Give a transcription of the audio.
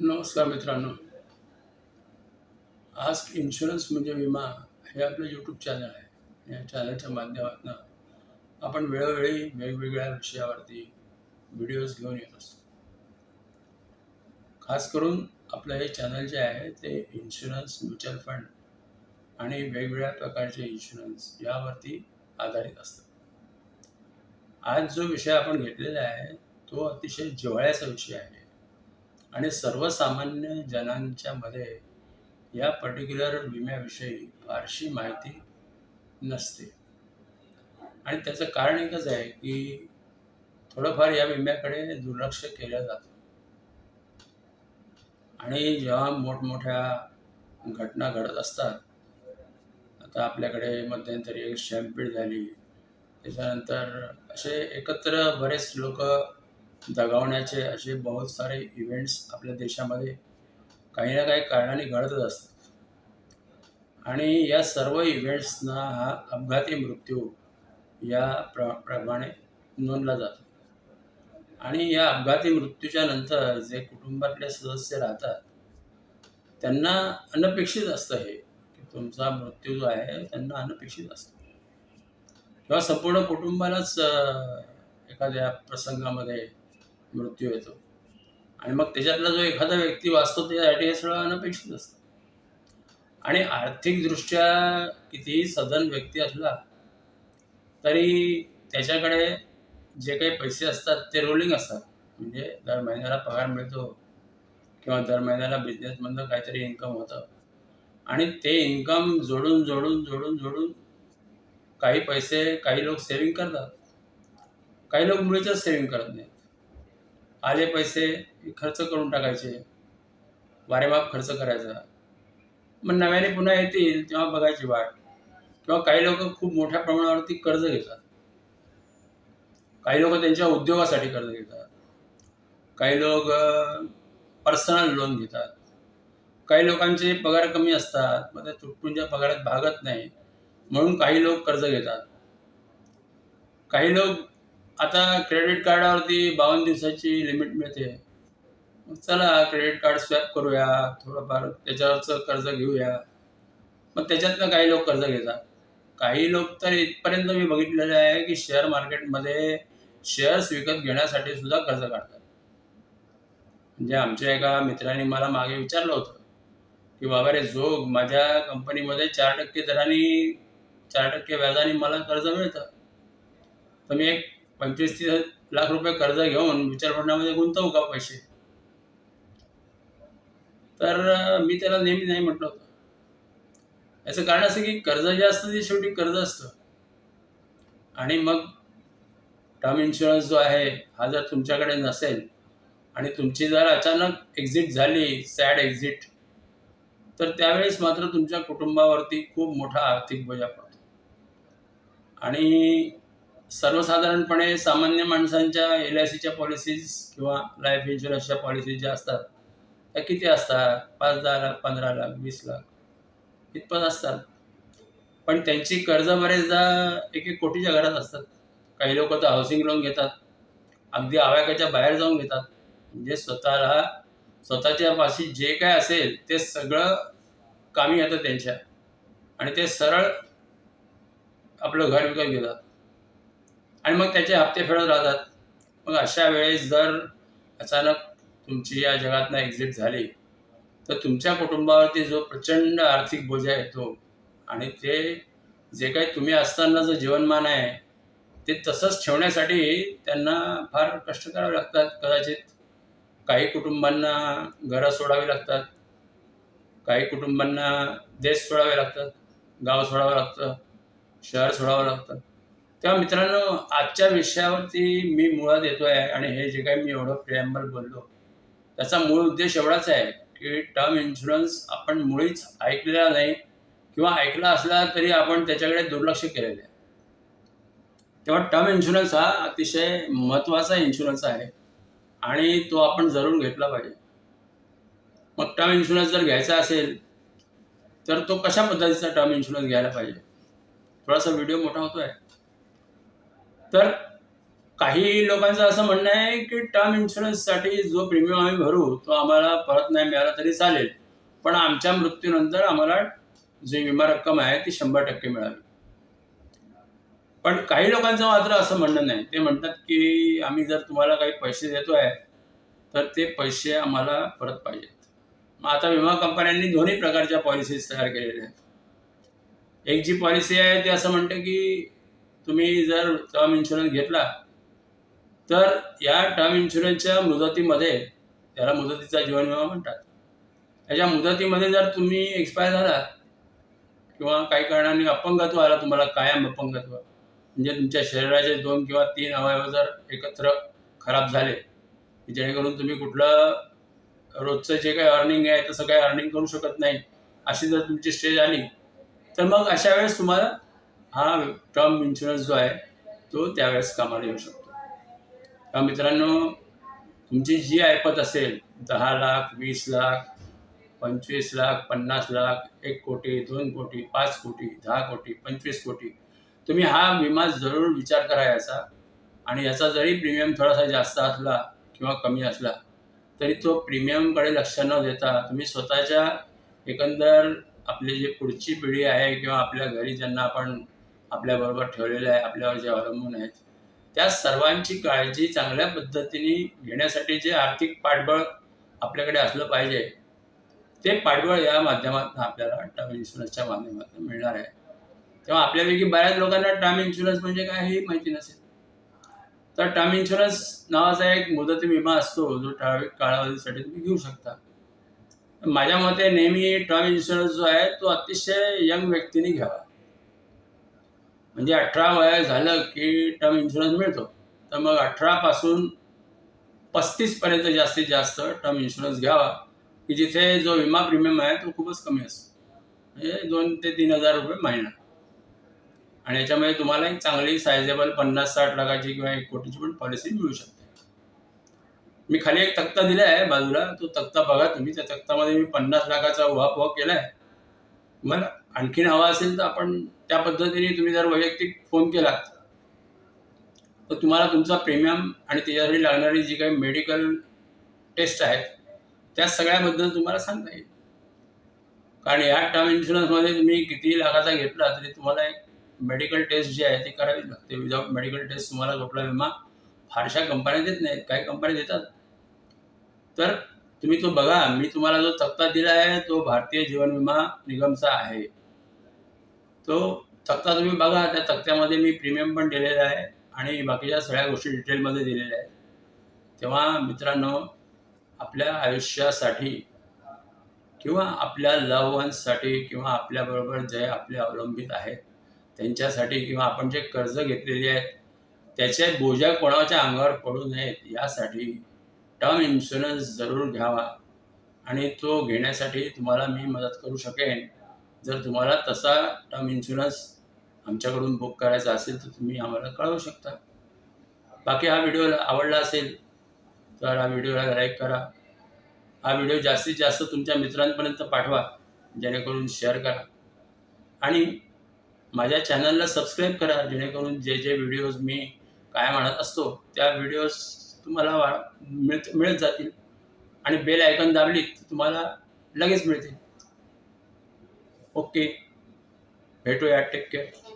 नमस्कार मित्रांनो. आज इन्शुरन्स म्हणजे विमा हे आपलं यूट्यूब चॅनल आहे. या चॅनलच्या माध्यमातून आपण वेळोवेळी वेगवेगळ्या विषयावरती व्हिडिओज घेऊन येत असतो. खास करून आपलं हे चॅनल जे आहे ते इन्शुरन्स म्युच्युअल फंड आणि वेगवेगळ्या प्रकारचे इन्शुरन्स यावरती आधारित असतात आज जो विषय आपण घेतलेला आहे तो अतिशय जिव्हाळ्याचा विषय आहे. आणि सर्वसामान्य जनांच्या मध्ये या पर्टिक्युलर विम्याविषयी फारशी माहिती नसते. आणि त्याचं कारण एकच आहे की थोडंफार या विम्याकडे दुर्लक्ष केलं जातं. आणि जेव्हा मोठमोठ्या घटना घडत असतात आता आपल्याकडे मध्यंतरी एक शॅम्पीड झाली. त्याच्यानंतर असे एकत्र बरेच लोक दगावण्याचे असे बहुत सारे इव्हेंट्स आपल्या देशामध्ये काही ना काही कारणाने घडतच असतात. आणि या सर्व इव्हेंट्सना हा अपघाती मृत्यू या प्र प्रमाणे नोंदला जातो. आणि या अपघाती मृत्यूच्या नंतर जे कुटुंबातले सदस्य राहतात त्यांना अनपेक्षित असतं हे की तुमचा मृत्यू जो आहे त्यांना अनपेक्षित असतो. किंवा संपूर्ण कुटुंबालाच एखाद्या प्रसंगामध्ये मृत्यू येतो. आणि मग त्याच्यातला जो एखादा व्यक्ती वाचतो त्यासाठी हे सगळं अनपेक्षित असतं. आणि आर्थिकदृष्ट्या कितीही सधन व्यक्ती असला तरी त्याच्याकडे जे काही पैसे असतात ते रोलिंग असतात. म्हणजे दर महिन्याला पगार मिळतो किंवा दर महिन्याला बिझनेसमधनं काहीतरी इन्कम होतं. आणि ते इन्कम जोडून जोडून जोडून जोडून काही पैसे काही लोक सेविंग करतात. काही लोक मुळीच सेविंग करत नाही आले पैसे खर्च करून टाकायचे. वारेमाप खर्च करायचा. मग नव्याने पुन्हा येतील तेव्हा बघायची वाट. किंवा काही लोक खूप मोठ्या प्रमाणावरती कर्ज घेतात. काही लोक त्यांच्या उद्योगासाठी कर्ज घेतात. काही लोक पर्सनल लोन घेतात. काही लोकांचे पगार कमी असतात मग ते तुटपुंच्या पगारात भागत नाही. म्हणून काही लोक कर्ज घेतात. काही लोक आता क्रेडिट कार्डावरती बावन्न दिवसाची लिमिट मिळते. चला क्रेडिट कार्ड स्वॅप करूया थोडंफार त्याच्यावरचं कर्ज घेऊया. मग त्याच्यातनं काही लोक कर्ज घेतात. काही लोक तर इथपर्यंत मी बघितलेलं आहे की शेअर मार्केटमध्ये शेअर्स विकत घेण्यासाठी सुद्धा कर्ज काढतात. म्हणजे आमच्या एका मित्राने मला मागे विचारलं होतं की बाबा रे जो माझ्या कंपनीमध्ये चार टक्के दराने चार टक्के व्याजाने मला कर्ज मिळतं. तर मी एक पंचवीस तीस लाख रुपये कर्ज घेऊन म्युच्युअल फंडामध्ये गुंतवू का पैसे? तर मी त्याला नेहमी नाही म्हटलं. होतं याचं कारण असं की कर्ज जे असतं ते शेवटी कर्ज असतं. आणि मग टर्म इन्शुरन्स जो आहे हा जर तुमच्याकडे नसेल आणि तुमची जर अचानक एक्झिट झाली सॅड एक्झिट तर त्यावेळेस मात्र तुमच्या कुटुंबावरती खूप मोठा आर्थिक बोजा पडतो. आणि सर्वसाधारणपणे सामान्य माणसांच्या एल आय सीच्या पॉलिसीज किंवा लाईफ इन्शुरन्सच्या पॉलिसीज ज्या असतात त्या किती असतात? पाच दहा लाख पंधरा लाख वीस लाख इतपत असतात. पण त्यांची कर्ज बरेचदा एक एक कोटीच्या घरात असतात. काही लोक तर हाऊसिंग लोन घेतात. अगदी आवाक्याच्या बाहेर जाऊन घेतात. म्हणजे स्वतःला स्वतःच्या पाशी जे काय असेल ते सगळं कामी येतं त्यांच्या. आणि ते सरळ आपलं घर विकत घेतात. आणि मग त्याचे हप्ते फेडत राहतात. मग अशा वेळेस जर अचानक तुमची या जगातनं एक्झिट झाली तर तुमच्या कुटुंबावरती जो प्रचंड आर्थिक बोजा येतो आणि ते जे काही तुम्ही असताना जो जीवनमान आहे ते तसंच ठेवण्यासाठी त्यांना फार कष्ट करावे लागतात. कदाचित काही कुटुंबांना घरं सोडावी लागतात. काही कुटुंबांना देश सोडावे लागतात. गाव सोडावं लागतं. शहर सोडावं लागतं. तेव्हा मित्रांनो आजच्या विषयावरती मी मुळात येतो आहे आणि हे जे काही मी एवढं प्रिॲम्बल बोललो त्याचा मूळ उद्देश एवढाच आहे की टर्म इन्शुरन्स आपण मुळीच ऐकलेला नाही किंवा ऐकला असला तरी आपण त्याच्याकडे दुर्लक्ष केलेलं आहे. तेव्हा टर्म इन्शुरन्स हा अतिशय महत्त्वाचा इन्शुरन्स आहे आणि तो आपण जरूर घेतला पाहिजे. मग टर्म इन्शुरन्स जर घ्यायचा असेल तर तो कशा पद्धतीचा टर्म इन्शुरन्स घ्यायला पाहिजे? थोडासा व्हिडिओ मोठा होतो आहे तर काही लोकांचं असं म्हणणं आहे की टर्म इन्शुरन्ससाठी जो प्रीमियम आम्ही भरू तो आम्हाला परत नाही मिळाला तरी चालेल. पण आमच्या मृत्यूनंतर आम्हाला जी विमा रक्कम आहे ती शंभर टक्के मिळावी पण काही लोकांचं मात्र असं म्हणणं नाही. ते म्हणतात की आम्ही जर तुम्हाला काही पैसे देतो आहे तर ते पैसे आम्हाला परत पाहिजेत. मग आता विमा कंपन्यांनी दोन्ही प्रकारच्या पॉलिसीज तयार केलेल्या आहेत. एक जी पॉलिसी आहे ती असं म्हणते की तुम्ही जर टर्म इन्शुरन्स घेतला तर या टर्म इन्शुरन्सच्या मुदतीमध्ये त्याला मुदतीचा जीवन विमा म्हणतात. त्याच्या मुदतीमध्ये जर तुम्ही एक्सपायर झाला किंवा काही कारणाने अपंगत्व आला तुम्हाला कायम अपंगत्व म्हणजे तुमच्या शरीराचे दोन किंवा तीन अवयव जर एकत्र खराब झाले जेणेकरून तुम्ही कुठलं रोजचं जे काही अर्निंग आहे तसं काही अर्निंग करू शकत नाही अशी जर तुमची स्टेज आली तर मग अशा वेळेस तुम्हाला हा टर्म इन्शुरन्स जो आहे तो त्यावेळेस कामाला येऊ शकतो. तर मित्रांनो तुमची जी ऐपत असेल दहा लाख वीस लाख पंचवीस लाख पन्नास लाख एक कोटी दोन कोटी पाच कोटी दहा कोटी पंचवीस कोटी तुम्ही हा विमा जरूर विचार करा याचा. आणि याचा जरी प्रीमियम थोडासा जास्त असला किंवा कमी असला तरी तो प्रीमियमकडे लक्ष न देता तुम्ही स्वतःच्या एकंदर आपली जी पुढची पिढी आहे किंवा आपल्या घरी ज्यांना आपण आपल्याबरोबर ठेवलेले आहे आपल्यावर जे अवलंबून आहेत. त्या सर्वांची काळजी चांगल्या पद्धतीने घेण्यासाठी जे आर्थिक पाठबळ आपल्याकडे असलं पाहिजे ते पाठबळ या माध्यमातून आपल्याला टर्म इन्शुरन्सच्या माध्यमातून मिळणार आहे. तेव्हा आपल्यापैकी बऱ्याच लोकांना टर्म इन्शुरन्स म्हणजे काय हे माहिती नसेल. तर टर्म इन्शुरन्स नावाचा एक मुदती विमा असतो जो ठराविक कालावधीसाठी तुम्ही घेऊ शकता. माझ्या मते नेहमी टर्म इन्शुरन्स जो आहे तो अतिशय यंग व्यक्तीने घ्यावा. म्हणजे अठरा वय झालं की टर्म इन्शुरन्स मिळतो. तर मग अठरापासून पस्तीसपर्यंत जास्तीत जास्त टर्म इन्शुरन्स घ्यावा की जिथे जो विमा प्रीमियम आहे तो खूपच कमी असतो. म्हणजे दोन ते तीन हजार रुपये महिना. आणि याच्यामध्ये तुम्हाला एक चांगली सायझेबल पन्नास साठ लाखाची किंवा एक कोटीची पण पॉलिसी मिळू शकते. मी खाली एक तक्ता दिला आहे बाजूला तो तक्ता बघा तुम्ही. त्या तक्तामध्ये मी पन्नास लाखाचा उहापोह केला आहे मला आणखीन हवा असेल तर आपण त्या पद्धतीने तुम्ही जर वैयक्तिक फोन केलात तर तुम्हाला तुमचा प्रीमियम आणि त्याच्यासाठी लागणारी जी काही मेडिकल टेस्ट आहेत त्या सगळ्याबद्दल तुम्हाला सांगता येईल. कारण या टर्म इन्शुरन्समध्ये तुम्ही किती लाखाचा घेतला तरी तुम्हाला एक मेडिकल टेस्ट जी आहे ती करावी लागते. विदाऊट मेडिकल टेस्ट तुम्हाला कुठला विमा फारशा कंपन्या देत नाहीत. काही कंपन्या देतात. तर तुम्ही तो बघा. मी तुम्हाला जो तक्ता दिला आहे तो भारतीय जीवन विमा निगमचा आहे. तो तक्ता तुम्ही बघा त्या तक्त्यामध्ये मी प्रीमियम पण दिलेला आहे आणि बाकीच्या सगळ्या गोष्टी डिटेलमध्ये दिलेल्या आहेत. तेव्हा मित्रांनो आपल्या आयुष्यासाठी किंवा आपल्या लव वन्ससाठी किंवा आपल्याबरोबर जे आपले अवलंबित आहेत त्यांच्यासाठी किंवा आपण जे कर्ज घेतलेली आहेत त्याचे बोजा कोणाच्या अंगावर पडू नयेत यासाठी टर्म इन्शुरन्स जरूर घ्यावा. आणि तो घेण्यासाठी तुम्हाला मी मदत करू शकेन. जर तुम्हाला तसा टर्म इन्शुरन्स आमच्याकडून बुक करायचा असेल तर तुम्ही आम्हाला कळवू शकता. बाकी हा व्हिडिओ आवडला असेल तर हा व्हिडिओला लाईक करा. हा व्हिडिओ जास्तीत जास्त तुमच्या मित्रांपर्यंत पाठवा जेणेकरून शेअर करा. आणि माझ्या चॅनलला सबस्क्राईब करा जेणेकरून जे जे व्हिडिओज मी काय म्हणत असतो त्या व्हिडिओज तुम्हाला वा मिळत मिळत जातील. आणि बेल आयकॉन दाबली तुम्हाला लगेच मिळतील. ओके भेटूया टेक केअर